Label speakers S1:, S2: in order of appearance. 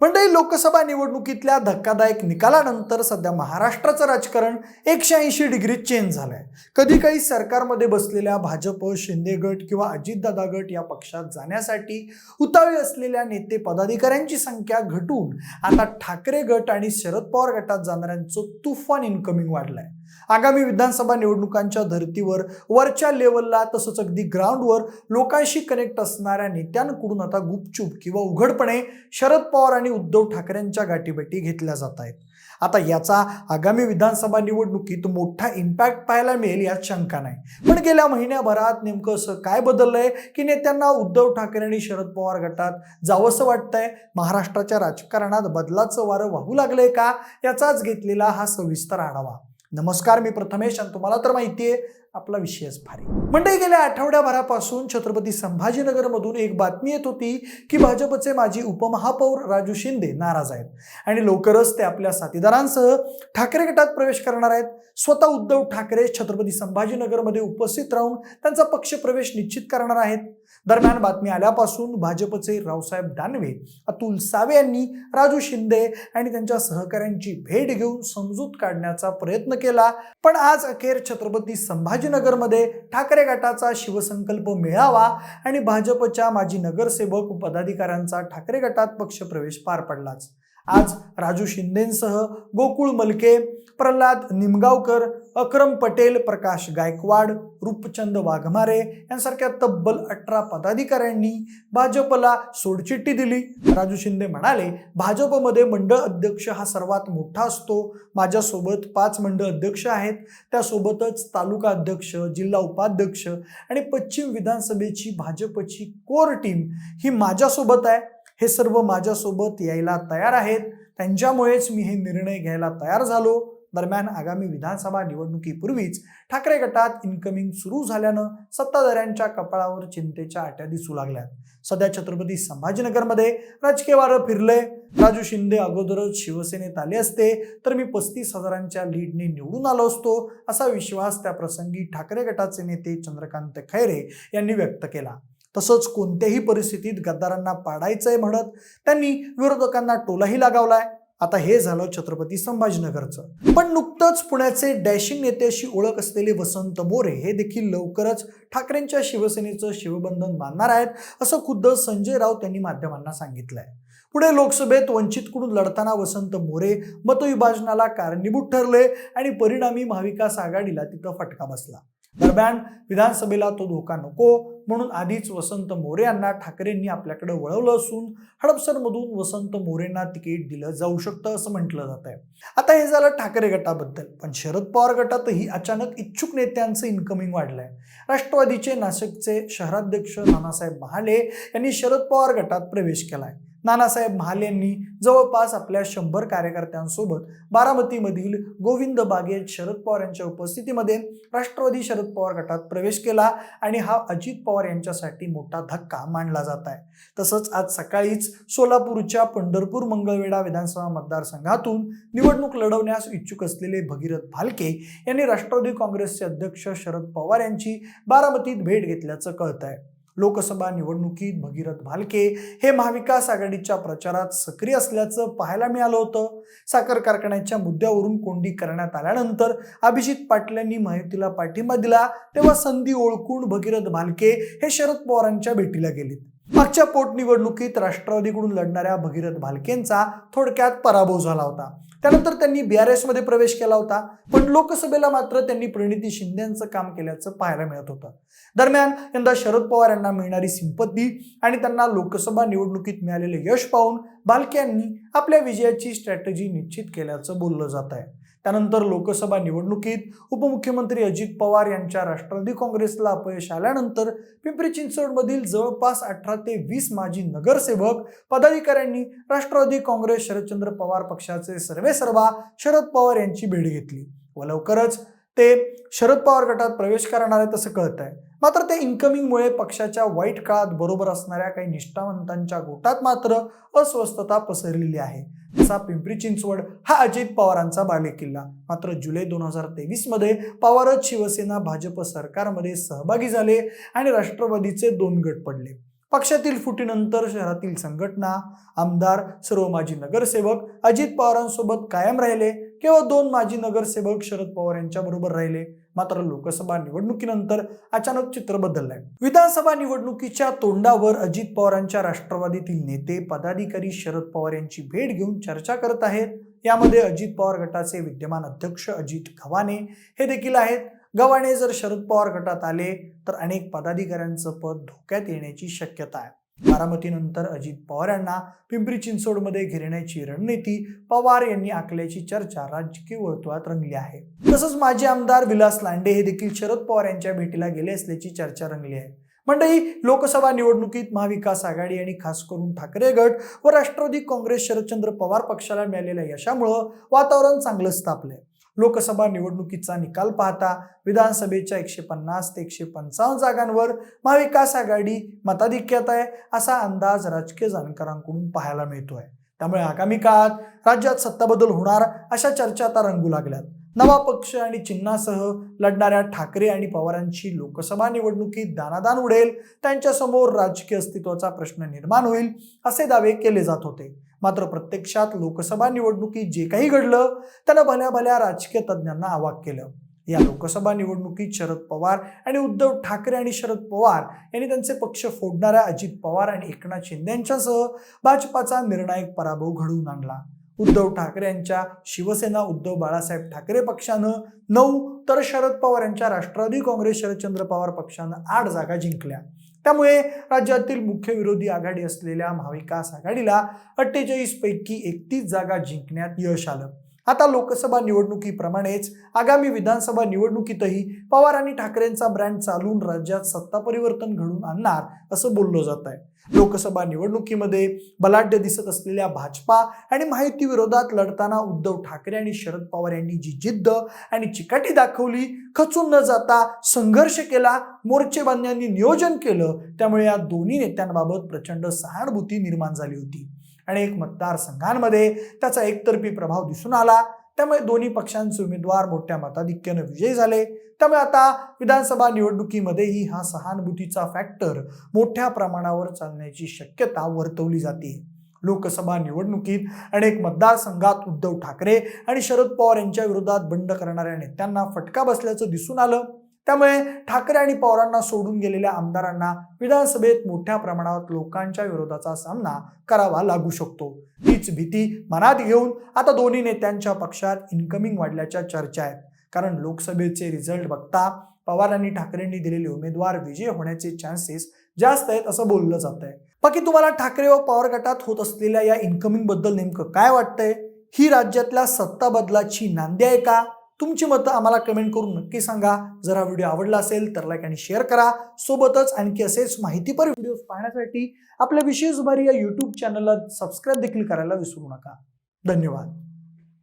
S1: मंडळी लोकसभा निवडणुकीतल्या धक्कादायक निकालानंतर सध्या महाराष्ट्राचं राजकारण एकशे ऐंशी डिग्री चेंज झालंय. कधी काही सरकारमध्ये बसलेल्या भाजप शिंदे गट किंवा अजितदादा गट या पक्षात जाण्यासाठी उतावळे असलेल्या नेते पदाधिकाऱ्यांची संख्या घटून आता ठाकरे गट आणि शरद पवार गटात जाणाऱ्यांचं तुफान इन्कमिंग आहे आगामी विधानसभा निवडणुकांच्या धर्तीवर वरच्या लेवलला तसंच अगदी ग्राउंडवर लोकांशी कनेक्ट असणाऱ्या नेत्यांकडून आता गुपचूप किंवा उघडपणे शरद पवार आणि उद्धव ठाकरेंच्या गाठीभेटी घेतल्या जात आहेत. आता याचा आगामी विधानसभा निवडणुकीत मोठा इम्पॅक्ट पाहायला मिळेल यात शंका नाही. पण गेल्या महिन्याभरात नेमकं असं काय बदललंय की नेत्यांना उद्धव ठाकरे आणि शरद पवार गटात जावंसं वाटतंय? महाराष्ट्राच्या राजकारणात बदलाचं वारं वाहू लागलंय का? याचाच घेतलेला हा सविस्तर आढावा. नमस्कार मी प्रथमेश आणि तुम्हाला तर माहिती आहे आपला विषयच भारी. मंडळी गेल्या आठवड्याभरापासून छत्रपती संभाजीनगरमधून एक बातमी येत होती की भाजपचे माजी उपमहापौर राजू शिंदे नाराज आहेत आणि लवकरच ते आपल्या साथीदारांसह ठाकरे गटात प्रवेश करणार आहेत. स्वतः उद्धव ठाकरे छत्रपती संभाजीनगरमध्ये उपस्थित राहून त्यांचा पक्ष प्रवेश निश्चित करणार आहेत. दरम्यान बातमी आल्यापासून भाजपचे रावसाहेब दानवे अतुल सावे यांनी राजू शिंदे आणि त्यांच्या सहकाऱ्यांची भेट घेऊन समजूत काढण्याचा प्रयत्न केला. पण आज अखेर छत्रपती संभाजी गांधीनगरमध्ये ठाकरे गटाचा शिवसंकल्प मेळावा आणि भाजपच्या माजी नगरसेवक पदाधिकाऱ्यांचा ठाकरे गटात पक्षप्रवेश पार पडलाच. आज राजू शिंदेंसह गोकुळ मलके प्रल्हाद निमगावकर अक्रम पटेल प्रकाश गायकवाड रूपचंद वाघमारे यांसारख्या तब्बल अठरा पदाधिकाऱ्यांनी भाजपला सोडचिठ्ठी दिली. राजू शिंदे म्हणाले भाजपमध्ये मंडळ अध्यक्ष हा सर्वात मोठा असतो. माझ्यासोबत पाच मंडळ अध्यक्ष आहेत. त्यासोबतच तालुका अध्यक्ष जिल्हा उपाध्यक्ष आणि पश्चिम विधानसभेची भाजपची कोर टीम ही माझ्यासोबत आहे. हे सर्व माझ्यासोबत यायला तयार आहेत. त्यांच्यामुळेच मी हे निर्णय घ्यायला तयार झालो. दरम्यान आगामी विधानसभा निवडणुकीपूर्वीच ठाकरे गटात इन्कमिंग सुरू झाल्यानं सत्ताधाऱ्यांच्या कपाळावर चिंतेच्या आट्या दिसू लागल्यात सध्या छत्रपती संभाजीनगरमध्ये राजकीय वारं फिरलंय. राजू शिंदे अगोदरच शिवसेनेत आले असते तर मी पस्तीस हजारांच्या लीडने निवडून आलो असतो असा विश्वास त्या प्रसंगी ठाकरे गटाचे नेते चंद्रकांत खैरे यांनी व्यक्त केला. तसंच कोणत्याही परिस्थितीत गद्दारांना पाडायचंय म्हणत त्यांनी विरोधकांना टोलाही लागावलाय. आता हे झालं छत्रपती संभाजीनगरचं. पण नुकतंच पुण्याचे डॅशिंग नेत्याशी ओळख असलेले वसंत मोरे हे देखील लवकरच ठाकरेंच्या शिवसेनेचं शिवबंधन बांधणार आहेत असं खुद्द संजय राऊत यांनी माध्यमांना सांगितलंय. पुढे लोकसभेत वंचितकडून लढताना वसंत मोरे मतविभाजनाला कारणीभूत ठरले आणि परिणामी महाविकास आघाडीला तिथं फटका बसला. दरम्यान विधानसभेला तो धोका नको म्हणून आधीच वसंत मोरे यांना ठाकरेंनी आपल्याकडे वळवलं असून हडपसरमधून वसंत मोरेंना तिकीट दिलं जाऊ शकतं असं म्हटलं जात आहे. आता हे झालं ठाकरे गटाबद्दल. पण शरद पवार गटातही अचानक इच्छुक नेत्यांचं इन्कमिंग वाढलंय. राष्ट्रवादीचे नाशिकचे शहराध्यक्ष नानासाहेब महाले यांनी शरद पवार गटात प्रवेश केलाय. नानासाहेब महाले यांनी जवळपास आपल्या शंभर कार्यकर्त्यांसोबत बारामतीमधील गोविंद बागेत शरद पवार यांच्या उपस्थितीमध्ये राष्ट्रवादी शरद पवार गटात प्रवेश केला आणि हा अजित पवार यांच्यासाठी मोठा धक्का मानला जात आहे. तसंच आज सकाळीच सोलापूरच्या पंढरपूर मंगळवेढा विधानसभा मतदारसंघातून निवडणूक लढवण्यास इच्छुक असलेले भगीरथ भालके यांनी राष्ट्रवादी काँग्रेसचे अध्यक्ष शरद पवार यांची बारामतीत भेट घेतल्याचं कळत आहे लोकसभा निवडणुकीत भगीरथ भालके हे महाविकास आघाडीच्या प्रचारात सक्रिय असल्याचं पाहायला मिळालं होतं. साखर कारखान्याच्या मुद्द्यावरून कोंडी करण्यात आल्यानंतर अभिजित पाटील यांनी माहितीला पाठिंबा दिला तेव्हा संधी ओळखून भगीरथ भालके हे शरद पवारांच्या भेटीला गेलेत. मागच्या पोटनिवडणुकीत राष्ट्रवादीकडून लढणाऱ्या भगीरथ भालकेंचा थोडक्यात पराभव झाला होता. त्यानंतर त्यांनी बी आर एसमध्ये प्रवेश केला होता. पण लोकसभेला मात्र त्यांनी प्रणिती शिंदेचं काम केल्याचं पाहायला मिळत होतं. दरम्यान यंदा शरद पवार यांना मिळणारी सिंपत्ती आणि त्यांना लोकसभा निवडणुकीत मिळालेले यश पाहून भालके यांनी आपल्या विजयाची स्ट्रॅटेजी निश्चित केल्याचं बोललं जात आहे त्यानंतर लोकसभा निवडणुकीत उपमुख्यमंत्री अजित पवार यांच्या राष्ट्रवादी काँग्रेसला अपयश आल्यानंतर पिंपरी चिंचवडमधील जवळपास अठरा ते वीस माजी नगरसेवक पदाधिकाऱ्यांनी राष्ट्रवादी काँग्रेस शरदचंद्र पवार पक्षाचे सर्वेसर्वा शरद पवार यांची भेट घेतली. व लवकरच ते शरद पवार गटात प्रवेश करणार आहेत असं कळत आहे मात्र त्या इन्कमिंगमुळे पक्षाच्या वाईट काळात बरोबर असणाऱ्या काही निष्ठावंतांच्या गोटात मात्र अस्वस्थता पसरलेली आहे. जसा पिंपरी चिंचवड हा अजित पवारांचा बालेकिल्ला. मात्र जुलै दोन हजार तेवीसमध्ये पवारच शिवसेना भाजप सरकारमध्ये सहभागी झाले आणि राष्ट्रवादीचे दोन गट पडले. पक्षातील फुटीनंतर शहरातील संघटना आमदार सर्व माजी नगरसेवक अजित पवारांसोबत कायम राहिले. केवळ दोन माजी नगरसेवक शरद पवार यांच्या बरोबर राहिले. मात्र लोकसभा निवडणुकीनंतर अचानक चित्र बदललंय. विधानसभा निवडणुकीच्या तोंडावर अजित पवारांच्या राष्ट्रवादीतील नेते पदाधिकारी शरद पवार यांची भेट घेऊन चर्चा करत आहेत. यामध्ये अजित पवार गटाचे विद्यमान अध्यक्ष अजित गव्हाणे हे देखील आहेत. गव्हाणे जर शरद पवार गटात आले तर अनेक पदाधिकाऱ्यांचं पद धोक्यात येण्याची शक्यता आहे. बारामतीनंतर अजित पवार यांना पिंपरी चिंचवडमध्ये घेरण्याची रणनीती पवार यांनी आखल्याची चर्चा राजकीय वर्तुळात रंगली आहे. तसंच माजी आमदार विलास लांडे हे देखील शरद पवार यांच्या भेटीला गेले असल्याची चर्चा रंगली आहे. मंडळी लोकसभा निवडणुकीत महाविकास आघाडी आणि खास करून ठाकरे गट व राष्ट्रवादी काँग्रेस शरदचंद्र पवार पक्षाला मिळालेल्या यशामुळं वातावरण चांगलंच तापलंय. लोकसभा निवडणुकीचा निकाल पाहता विधानसभेच्या एकशे पन्नास ते एकशे पंचावन्न जागांवर महाविकास आघाडी मताधिक्यात आहे असा अंदाज राजकीय जाणकारांकडून पाहायला मिळतोय. त्यामुळे आगामी काळात राज्यात सत्ताबदल होणार अशा चर्चा आता रंगू लागल्यात. नवा पक्ष आणि चिन्हासह लढणाऱ्या ठाकरे आणि पवारांची लोकसभा निवडणुकीत दानादान उडेल त्यांच्यासमोर राजकीय अस्तित्वाचा प्रश्न निर्माण होईल असे दावे केले जात होते. मात्र प्रत्यक्षात लोकसभा निवडणुकीत जे काही घडलं त्यानं भल्या भल्या राजकीय तज्ज्ञांना आवाक केलं. या लोकसभा निवडणुकीत शरद पवार आणि उद्धव ठाकरे आणि शरद पवार यांनी त्यांचे पक्ष फोडणाऱ्या अजित पवार आणि एकनाथ शिंदे यांच्यासह भाजपाचा निर्णायक पराभव घडवून आणला. उद्धव ठाकरे यांच्या शिवसेना उद्धव बाळासाहेब ठाकरे पक्षानं नऊ तर शरद पवार यांच्या राष्ट्रवादी काँग्रेस शरदचंद्र पवार पक्षानं आठ जागा जिंकल्या. त्यामुळे राज्यातील मुख्य विरोधी आघाडी असलेल्या महाविकास आघाडीला अठ्ठेचाळीस पैकी एकतीस जागा जिंकण्यात यश आलं. आता लोकसभा निवडणुकीप्रमाणेच आगामी विधानसभा निवडणुकीतही पवार आणि ठाकरेंचा ब्रँड चालून राज्यात सत्ता परिवर्तन घडून आणणार असं बोललं जात आहे. लोकसभा निवडणुकीमध्ये बलाढ्य दिसत असलेल्या भाजपा आणि माहिती विरोधात लढताना उद्धव ठाकरे आणि शरद पवार यांनी जी जिद्द आणि चिकाटी दाखवली खचून न जाता संघर्ष केला मोर्चेबांध्यांनी नियोजन केलं त्यामुळे या दोन्ही नेत्यांबाबत प्रचंड सहानुभूती निर्माण झाली होती. अनेक मतदारसंघांमध्ये त्याचा एकतर्फी प्रभाव दिसून आला. त्यामुळे दोन्ही पक्षांचे उमेदवार मोठ्या मताधिक्यानं विजयी झाले. त्यामुळे आता विधानसभा निवडणुकीमध्येही हा सहानुभूतीचा फॅक्टर मोठ्या प्रमाणावर चालण्याची शक्यता वर्तवली जाते. लोकसभा निवडणुकीत अनेक मतदारसंघात उद्धव ठाकरे आणि शरद पवार यांच्या विरोधात बंड करणाऱ्या नेत्यांना फटका बसल्याचं दिसून आलं. त्यामुळे ठाकरे आणि पवारांना सोडून गेलेल्या आमदारांना विधानसभेत मोठ्या प्रमाणात लोकांच्या विरोधाचा सामना करावा लागू शकतो. हीच भीती मनात घेऊन आता दोन्ही नेत्यांच्या पक्षात इन्कमिंग वाढल्याच्या चर्चा आहेत. कारण लोकसभेचे रिझल्ट बघता पवार आणि ठाकरेंनी दिलेले उमेदवार विजय होण्याचे चान्सेस जास्त आहेत असं बोललं जात आहे बाकी तुम्हाला ठाकरे व पवार गटात होत असलेल्या या इन्कमिंगबद्दल नेमकं काय वाटतंय? ही राज्यातल्या सत्ता बदलाची नांदी आहे का? तुमची मतं आम्हाला कमेंट करून नक्की सांगा. जर हा व्हिडिओ आवडला असेल तर लाईक आणि शेअर करा. सोबतच आणखी असेच माहितीपर व्हिडिओ पाहण्यासाठी आपल्या विशेष भारी या यूट्यूब चॅनलला सबस्क्राईब देखील करायला विसरू नका. धन्यवाद.